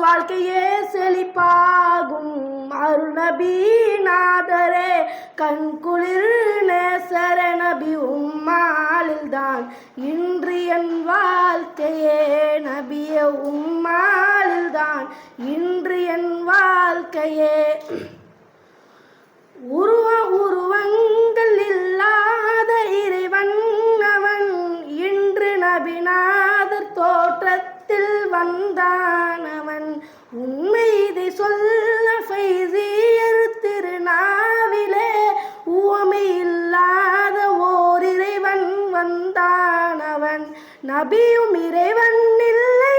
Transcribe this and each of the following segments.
வாழ்க்கையே செழிப்பாகும் அருள் நபி நாதரே கண் குளிர் நேசர நபி உம்மாலில் தான் இன்று என் வாழ்க்கையே நபிய உம்மாலில் தான் இன்று என் வாழ்க்கையே உருவ உருவங்களில் நபியும் இறைவன் இல்லை.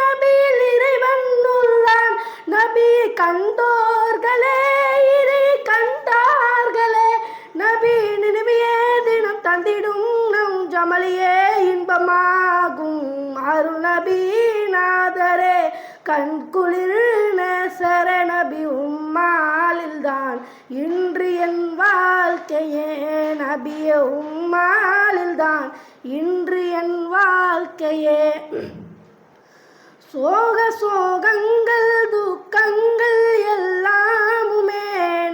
நபியில் இறைவன் உள்ளான். நபி கண்டோர்களே இறை கண்டார்களே. நபி நினைவையே தினம் தந்திடும் நம் ஜமலியே இன்பமாகும். அருணபி நாதரே கண் குளிர் நேசர. நபி உம்மாலில் தான் இன்று என் வாழ்க்கையே நபிய உம்மாலில் தான் இன்று என் வாழ்க்கையே. சோக சோகங்கள் துக்கங்கள் எல்லாமுமே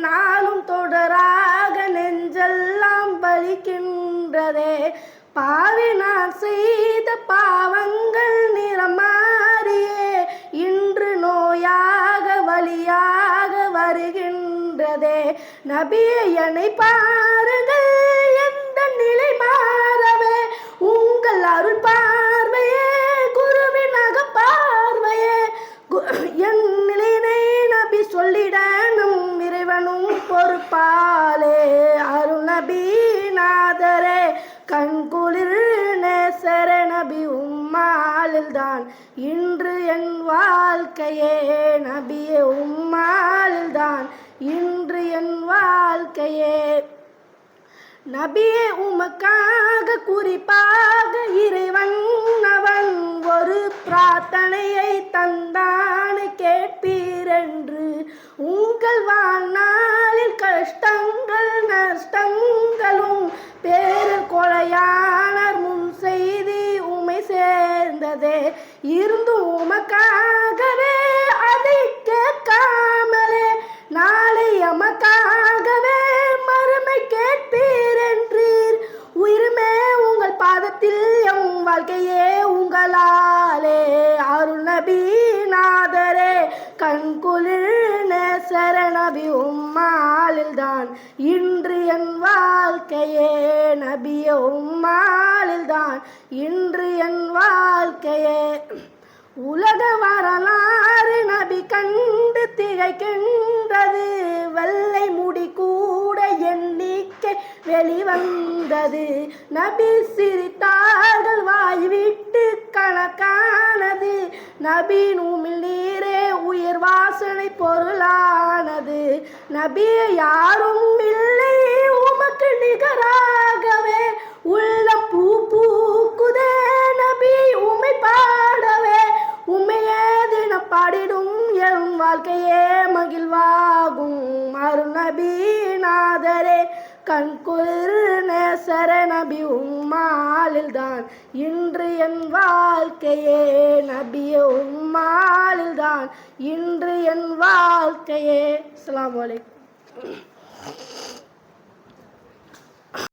நாளும் தொடராக நெஞ்செல்லாம் பலிக்கின்றதே பாவி நான் செய்த பாவங்கள் நிறமாறியே இன்று நோயாக வழியாக வருகின்றதே. நபியை என்னை பாலே அருணபீநாதரே கண்குளிர் நாதரே நபி உம்மாலில் தான் இன்று என் வாழ்க்கையே நபியே உம்மாலில் தான் இன்று என் வாழ்க்கையே நபியே உமக்காக குறிப்பாக இறைவன் அவன் ஒரு பிரார்த்தனையை தந்தானை கேட்பீரென்று. உங்கள் வாழ்நாளில் கஷ்டங்கள் நஷ்டங்களும் பேரு கொலையாளர் முன் செய்தி உமை சேர்ந்ததே. இருந்தும் உமக்காகவே அதை கேட்காமலே நாளை எமக்காக நபி உம்மாலில்தான். இன்று என் வாழ்க்கையே நபிய உம்மாலில்தான். இன்று என் வாழ்க்கையே உலக வரலாறு நபி கண்டு திகைக்கின்றது. வெள்ளை முடி கூட எண்ணிக்கை வெளிவந்தது. நபி சிரித்தார்கள் வாய்விட்டு கணக்கானது நபி நூமில் நீ உயிர் வாசனை பொருளானது. நபி யாரும் இல்லை. உமக்கு நிகராகவே உள்ளம் பூ பூக்குதே. நபி உமை பாடவே. உமையே தினம் பாடிடும் என் வாழ்க்கையே மகிழ்வாகும். அருள் நாதரே கண் குளிர் நேசர நபி உம்மாலில் தான் இன்று என் வாழ்க்கையே நபிய உம்மாலில் தான் இன்று என் வாழ்க்கையே அஸ்ஸலாமு வலைக்கும்